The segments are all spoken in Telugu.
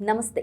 నమస్తే.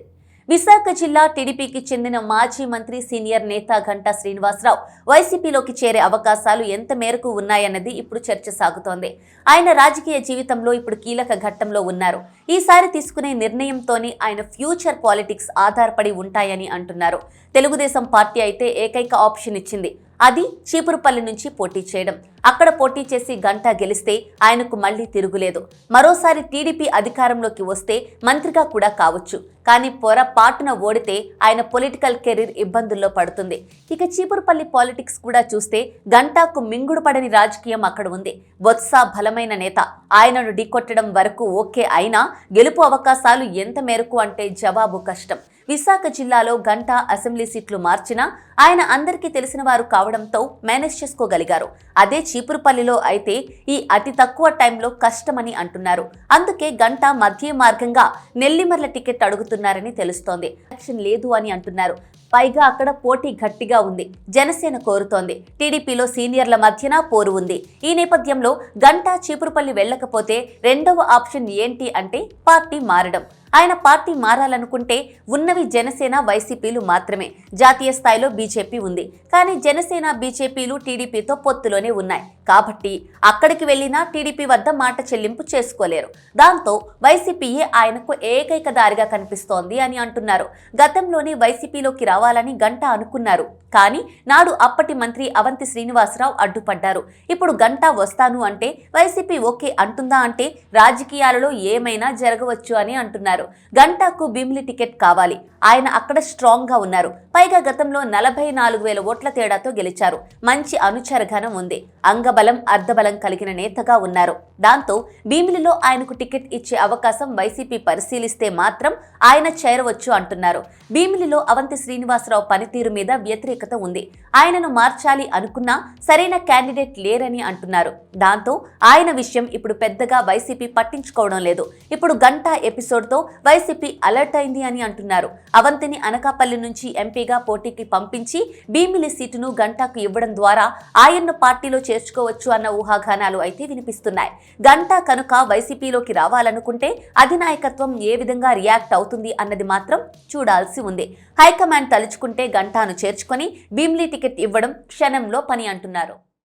విశాఖ జిల్లా టీడీపీకి చెందిన మాజీ మంత్రి సీనియర్ నేత గంటా శ్రీనివాసరావు వైసీపీలోకి చేరే అవకాశాలు ఎంత మేరకు ఉన్నాయన్నది ఇప్పుడు చర్చ సాగుతోంది. ఆయన రాజకీయ జీవితంలో ఇప్పుడు కీలక ఘట్టంలో ఉన్నారు. ఈసారి తీసుకునే నిర్ణయంతోనే ఆయన ఫ్యూచర్ పాలిటిక్స్ ఆధారపడి ఉంటాయని అంటున్నారు. తెలుగుదేశం పార్టీ అయితే ఏకైక ఆప్షన్ ఇచ్చింది. అది చీపురుపల్లి నుంచి పోటీ చేయడం. అక్కడ పోటీ చేసి గంట గెలిస్తే ఆయనకు మళ్ళీ తిరుగులేదు. మరోసారి టీడీపీ అధికారంలోకి వస్తే మంత్రిగా కూడా కావచ్చు. కానీ పొరపాటున ఓడితే ఆయన పొలిటికల్ కెరీర్ ఇబ్బందుల్లో పడుతుంది. ఇక చీపురుపల్లి పాలిటిక్స్ కూడా చూస్తే గంటాకు మింగుడు పడని రాజకీయం అక్కడ ఉంది. బొత్స బలమైన నేత. ఆయనను ఢీకొట్టడం వరకు ఓకే అయినా గెలుపు అవకాశాలు ఎంత మేరకు అంటే జవాబు కష్టం. విశాఖ జిల్లాలో గంటా అసెంబ్లీ సీట్లు మార్చినా ఆయన అందరికీ తెలిసిన వారు కావడంతో మేనేజ్ చేసుకోగలిగారు. అదే చీపురుపల్లిలో అయితే ఈ అతి తక్కువ టైంలో కష్టమని అంటున్నారు. అందుకే గంట మధ్య మార్గంగా నెల్లిమర్ల టికెట్ అడుగుతున్నారని తెలుస్తోంది. ఎలక్షన్ లేదు అని అంటున్నారు. పైగా అక్కడ పోటీ గట్టిగా ఉంది. జనసేన కోరుతోంది. టీడీపీలో సీనియర్ల మధ్యన పోరు ఉంది. ఈ నేపథ్యంలో గంటా చీపురుపల్లి వెళ్ళకపోతే రెండవ ఆప్షన్ ఏంటి అంటే పార్టీ మారడం. ఆయన పార్టీ మారాలనుకుంటే ఉన్నవి జనసేన వైసీపీలు మాత్రమే. జాతీయ స్థాయిలో బీజేపీ ఉంది. కానీ జనసేన బీజేపీలు టీడీపీతో పొత్తులోనే ఉన్నాయి. కాబట్టి అక్కడికి వెళ్ళినా టీడీపీ వద్ద మాట చెల్లింపు చేసుకోలేరు. దాంతో వైసీపీయే ఆయనకు ఏకైక దారిగా కనిపిస్తోంది అని అంటున్నారు. గతంలోనే వైసీపీలోకి రావాలని గంట అనుకున్నారు. కానీ నాడు అప్పటి మంత్రి అవంతి శ్రీనివాసరావు అడ్డుపడ్డారు. ఇప్పుడు గంట వస్తాను అంటే వైసీపీ ఓకే అంటుందా అంటే రాజకీయాలలో ఏమైనా జరగవచ్చు అని అంటున్నారు. గంటాకు భీమిలి టికెట్ కావాలి. ఆయన అక్కడ స్ట్రాంగ్గా ఉన్నారు. పైగా గతంలో నలభై నాలుగు వేల ఓట్ల తేడాతో గెలిచారు. మంచి అనుచర ఘనం ఉంది. అంగబలం అర్ధబలం కలిగిన నేతగా ఉన్నారు. దాంతో భీమిలిలో ఆయనకు టికెట్ ఇచ్చే అవకాశం వైసీపీ పరిశీలిస్తే మాత్రం ఆయన చేరవచ్చు అంటున్నారు. భీమిలిలో అవంతి శ్రీనివాసరావు పనితీరు మీద వ్యతిరేకత ఉంది. ఆయనను మార్చాలి అనుకున్నా సరైన క్యాండిడేట్ లేరని అంటున్నారు. దాంతో ఆయన విషయం ఇప్పుడు పెద్దగా వైసీపీ పట్టించుకోవడం లేదు. ఇప్పుడు గంట ఎపిసోడ్తో వైసీపీ అలర్ట్ అయింది అని అంటున్నారు. అవంతిని అనకాపల్లి నుంచి ఎంపీగా పోటీకి పంపించి భీమిలి సీటును గంటాకు ఇవ్వడం ద్వారా ఆయన్ను పార్టీలో చేర్చుకోవచ్చు అన్న ఊహాగానాలు అయితే వినిపిస్తున్నాయి. గంటా కనుక వైసీపీలోకి రావాలనుకుంటే అధినాయకత్వం ఏ విధంగా రియాక్ట్ అవుతుంది అన్నది మాత్రం చూడాల్సి ఉంది. హైకమాండ్ తలుచుకుంటే గంటాను చేర్చుకొని భీమిలి టికెట్ ఇవ్వడం క్షణంలో పని అంటున్నారు.